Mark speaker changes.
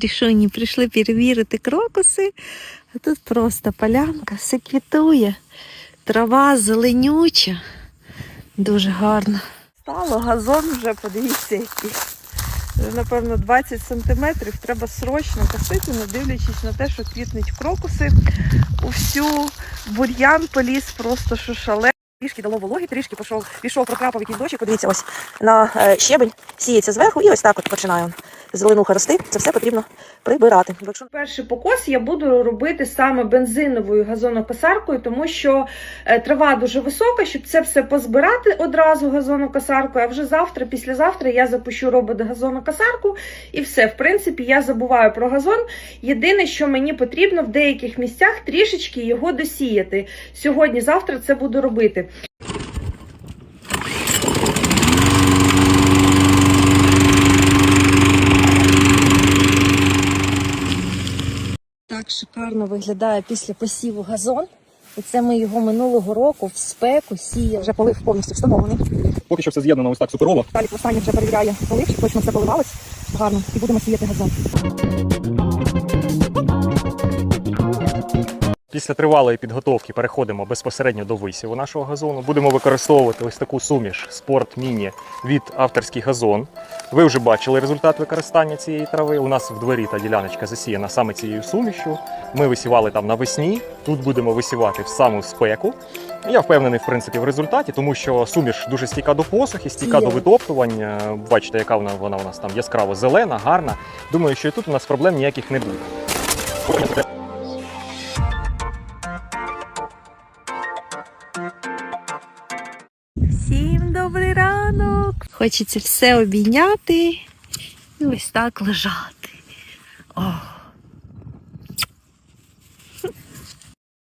Speaker 1: Рішуні прийшли перевірити крокуси, а тут просто полянка, все квітує, трава зеленюча, дуже гарно. Стало газон вже, подивіться, який. Вже, Напевно, 20 сантиметрів треба срочно косити, не дивлячись на те, що квітнуть крокуси. Усю бур'ян поліз просто шале. Трішки дало вологи, трішки пішов, пішов прокрапав якийсь дощик. Подивіться, ось на е, щебень сіється зверху, і ось так от починає зеленуха рости. Це все потрібно прибирати. Якщо перший покос я буду робити саме бензиновою газонокосаркою, тому що е, трава дуже висока, щоб це все позбирати одразу газонокосаркою. А вже завтра, післязавтра я запущу робот газонокосарку, і все. В принципі, я забуваю про газон. Єдине, що мені потрібно в деяких місцях трішечки його досіяти. Сьогодні, завтра це буду робити. Шикарно виглядає після посіву газон. І це ми його минулого року в спеку сіяли. Вже полив повністю встановлений.
Speaker 2: Поки що все з'єднано ось так суперово.
Speaker 1: Далі останнє вже перевіряє полив, щоб точно все поливалось гарно. І будемо сіяти газон.
Speaker 2: Після тривалої підготовки переходимо безпосередньо до висіву нашого газону. Будемо використовувати ось таку суміш спорт міні від авторський газон. Ви вже бачили результат використання цієї трави. У нас в дворі та діляночка засіяна саме цією сумішю. Ми висівали там навесні. Тут будемо висівати в саму спеку. Я впевнений, в принципі, в результаті, тому що суміш дуже стійка до посухи, стійка до витоптувань. Бачите, яка вона, вона у нас там яскраво зелена, гарна. Думаю, що і тут у нас проблем ніяких не буде.
Speaker 1: Всім добрий ранок! Хочеться все обійняти і ось так лежати. Ох.